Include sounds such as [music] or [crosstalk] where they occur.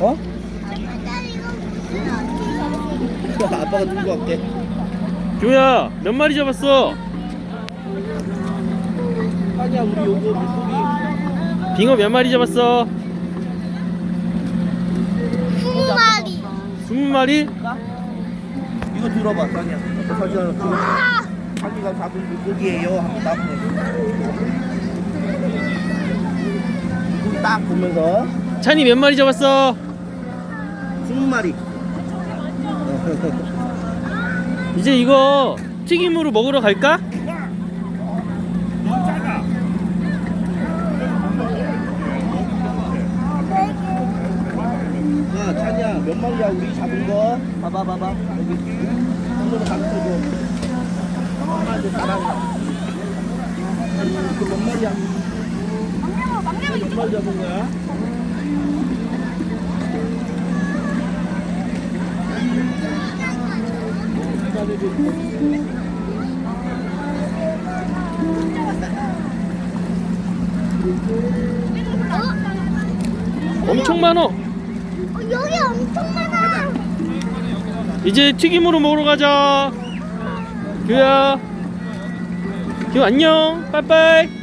어? 아빠 [laughs] 아빠가 들고 갈게. 교야 몇 마리 잡았어? 아니야 우리 요거 물고기. 빙어 몇 마리 잡았어? 스무 마리. 스무 마리? 이거 들어봐, 사니야. 사니야, 그 아, 자기가 잡은 물고기예요. 딱 물고기 딱 보면서 찬이 몇 마리 잡았어? 스무 마리. 이제 이거 튀김으로 먹으러 갈까? 야, 찬이야, 몇 마리야 우리 잡은 거? 봐봐, 봐봐. 여기 손으로 감싸고. 엄마한테 따라가. 그몇 마리야? 몇 마리 잡은 거야? 엄청 많어. 어, 여기 엄청 많아. 이제 튀김으로 먹으러 가자. 교야. 교 안녕. 빠이빠이.